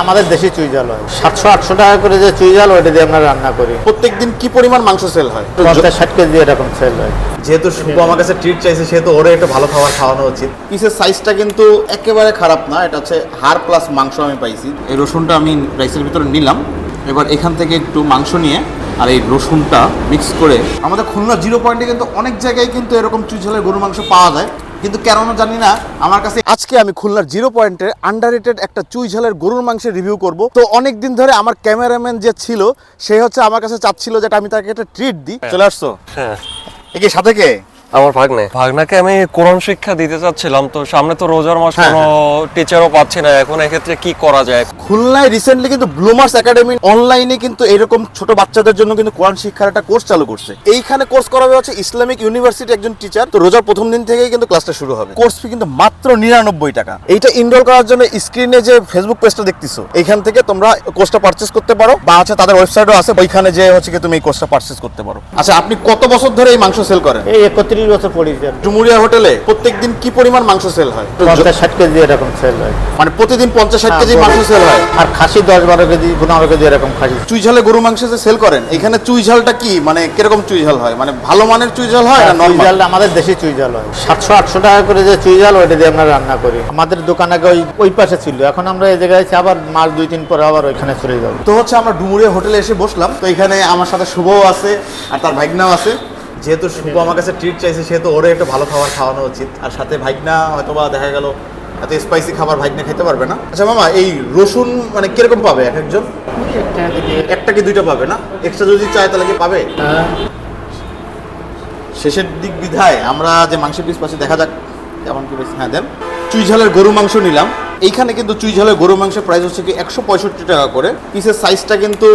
আমাদের দেশে চুই জাল হয়। সাতশো আটশো টাকা করে যে চুই জাল ওইটা দিয়ে আমরা রান্না করি। প্রত্যেকদিন কি পরিমাণ মাংস সেল হয়? পঞ্চাশ ষাট কেজি এরকম সেল হয়। যেহেতু শুভ আমার কাছে ট্রিট চাইছে সেহেতু ওরে একটু ভালো খাবার খাওয়ানো উচিত। পিসের সাইজটা কিন্তু একেবারে খারাপ না এটা হচ্ছে হাড় প্লাস মাংস আমি পাইছি। এই রসুনটা আমি রাইসের ভিতরে নিলাম। এবার এখান থেকে একটু মাংস নিয়ে আর এই রসুনটা মিক্স করে আমাদের খুলনা জিরো পয়েন্টে কিন্তু অনেক জায়গায় কিন্তু এরকম চুই ঝালের গরু মাংস পাওয়া যায়। কিন্তু কেন জানি না আমার কাছে আজকে আমি খুলনার জিরো পয়েন্টের আন্ডাররেটেড একটা চুই ঝালের গরুর মাংসের রিভিউ করব। তো অনেক দিন ধরে আমার ক্যামেরাম্যান যে ছিল সে হচ্ছে আমার কাছে চাচ্ছিল যেটা আমি তাকে একটা ট্রিট দিই। চলে আসছো? হ্যাঁ। একে সাথে কে? আমার ভাগ্নে। ভাগনাকে আমি কোরআন শিক্ষা দিতে চাচ্ছিলাম তো সামনে তো রোজার মাস হ্যাঁ, কোনো টিচারও পাচ্ছি না। এখন এক্ষেত্রে কি করা যায়? খুলনায় রিসেন্টলি কিন্তু ব্লুমার্স একাডেমি অনলাইনে কিন্তু এরকম ছোট বাচ্চাদের জন্য কিন্তু কোরআন শিক্ষার একটা কোর্স চালু করছে। এইখানে কোর্স করাবে হচ্ছে ইসলামিক ইউনিভার্সিটি একজন টিচার তো রোজার প্রথম দিন থেকেই কিন্তু ক্লাসটা শুরু হবে। কোর্স ফি কিন্তু মাত্র নিরানব্বই টাকা। এইটা ইনরোল করার জন্য স্ক্রিনে যে ফেসবুক পেজটা দেখতেছো এইখান থেকে তোমরা কোর্সটা পারচেস করতে পারো বা হচ্ছে তাদের ওয়েবসাইটও আছে ওইখানে যে হচ্ছে কি তুমি এই কোর্সটা পারচেস করতে পারো। আচ্ছা আপনি কত বছর ধরে এই মাংস সেল করেন? এই একত্রিশ বছর পড়েছি ডুমুরিয়া হোটেলে প্রত্যেকদিন কি পরিমাণ মাংস সেল হয়? পঞ্চাশ ষাট কেজি এরকম সেল হয়। মানে প্রতিদিন পঞ্চাশ ষাট হ্যাঁ, কেজি মাংস সেল হয়? আর খাসি দশ বারো কেজি পনেরো কেজি এরকম খাসি। চুই ঝালে গরু মাংস যে সেল করেন এখানে চুই ঝালটা কি? মানে কীরকম চুই ঝাল হয়? মানে ভালো মানের চুই ঝাল হয় না চুই নরমাল জাল আমাদের দেশি চুই জাল হয়। সাতশো আটশো টাকা করে যে চুই জাল ওইটা দিয়ে আমরা রান্না করি। আমাদের দোকান আগে ওই ওই পাশে ছিল। এখন আমরা এই জায়গায় আছি আবার মাস দুই তিন পরে আবার ওইখানে চলে যাব। তো হচ্ছে আমরা ডুমুরিয়া হোটেলে এসে বসলাম। তো এখানে আমার সাথে শুভও আছে আর তার ভাইগনাও আছে। যেহেতু শুভ আমার কাছে ট্রিট চাইছে সেহেতু ওরে একটু ভালো খাবার খাওয়ানো উচিত। আর সাথে ভাইগনা হয়তোবা দেখা গেল এত স্পাইসি খাবার ভাইগনা খেতে পারবে না। আচ্ছা মামা এই রসুন মানে কীরকম পাবে এক একজন? একটা কি দুইটা? পাবে না? এক্সট্রা যদি চায় তাহলে কি পাবে? শেষের দিক বিধায় আমরা যে মাংসের পিস পাচ্ছি দেখা যাক কেমন কি হ্যাঁ দেন। চুই ঝালের গরু মাংস নিলাম। এইখানে কিন্তু চুই ঝালের গরু মাংসের প্রাইস হচ্ছে কি একশো পঁয়ষট্টি টাকা করে। পিসের সাইজটা কিন্তু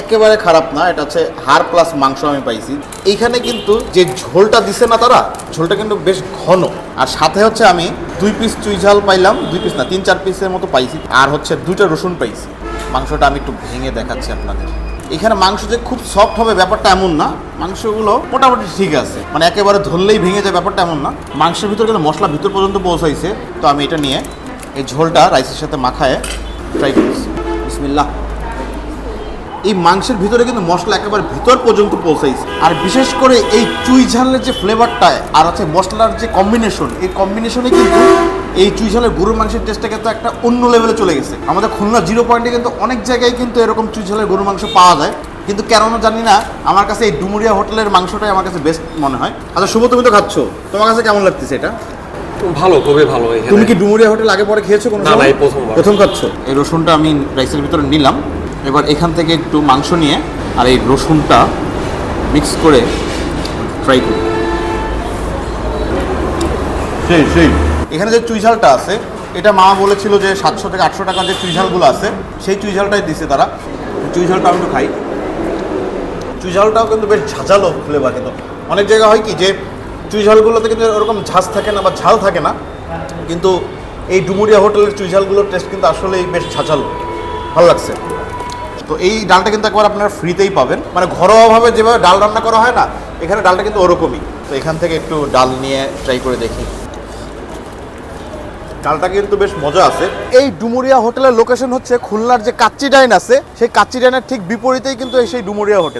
একেবারে খারাপ না, এটা হচ্ছে হাড় প্লাস মাংস আমি পাইছি। এইখানে কিন্তু যে ঝোলটা দিছে না তারা, ঝোলটা কিন্তু বেশ ঘন। আর সাথে হচ্ছে আমি দুই পিস চুই ঝাল পাইলাম, দুই পিস না, তিন চার পিসের মতো পাইছি। আর হচ্ছে দুইটা রসুন পাইছি। মাংসটা আমি একটু ভেঙে দেখাচ্ছি আপনাদের। এখানে মাংস যে খুব সফট হবে ব্যাপারটা এমন না, মাংসগুলো মোটামুটি ঠিক আছে। মানে একেবারে ধরলেই ভেঙে যায় ব্যাপারটা এমন না। মাংসের ভিতরে কিন্তু মশলা ভিতর পর্যন্ত পৌঁছাইছে। তো আমি এটা নিয়ে এই ঝোলটা রাইসের সাথে মাখায় ট্রাই করছি। বিসমিল্লাহ। এই মাংসের ভিতরে কিন্তু মশলা একেবারে ভিতর পর্যন্ত পৌঁছাইছে। আর বিশেষ করে এই চুই ঝালের যে ফ্লেভারটা আর হচ্ছে মশলার যে কম্বিনেশন এই কম্বিনেশনে কিন্তু এই চুই ঝালের গরুর মাংসের টেস্টটা কিন্তু একটা অন্য লেভেলে চলে গেছে। আমাদের খুলনা জিরো পয়েন্টে কিন্তু অনেক জায়গায় কিন্তু এরকম চুই ঝালের গরুর মাংস পাওয়া যায়। কিন্তু কেন জানি না আমার কাছে এই ডুমুরিয়া হোটেলের মাংসটাই আমার কাছে বেস্ট মনে হয়। আচ্ছা শুভ তুমি তো খাচ্ছ। তোমার কাছে কেমন লাগতেছে এটা? ভালো খুবই ভালো তুমি কি ডুমুরিয়া হোটেল আগে পরে খেয়েছো কোনো না, প্রথমবার। প্রথম খাচ্ছ? এই রসুনটা আমি রাইসের ভিতরে নিলাম। এবার এখান থেকে একটু মাংস নিয়ে আর এই রসুনটা মিক্স করে ফ্রাই করি সেই সেই। এখানে যে চুইঝালটা আছে এটা মা বলেছিল যে সাতশো থেকে আটশো টাকার যে চুইঝালগুলো আছে সেই চুইঝালটাই দিছে তারা। চুইঝালটা আমি একটু খাই। চুইঝালটাও কিন্তু বেশ ঝাঁঝালো ফ্লেভার কিন্তু। অনেক জায়গা হয় কি যে চুইঝালগুলোতে কিন্তু ওরকম ঝাঁজ থাকে না বা ঝাল থাকে না কিন্তু এই ডুমুরিয়া হোটেলের চুইঝালগুলোর টেস্ট কিন্তু আসলেই বেশ ঝাঁঝালো। ভালো লাগছে। তো এই ডালটা কিন্তু একবার আপনারা ফ্রিতেই পাবেন। মানে ঘরোয়াভাবে যেভাবে ডাল রান্না করা হয় না, এখানে ডালটা কিন্তু ওরকমই। তো এখান থেকে একটু ডাল নিয়ে ট্রাই করে দেখি। ডালটা কিন্তু বেশ মজা আছে। এই ডুমুরিয়া হোটেলের লোকেশন হচ্ছে খুলনার যে কাচ্চি ডাইন আছে, সেই কাচ্চি ডাইনের ঠিক বিপরীতেই কিন্তু সেই ডুমুরিয়া হোটেল।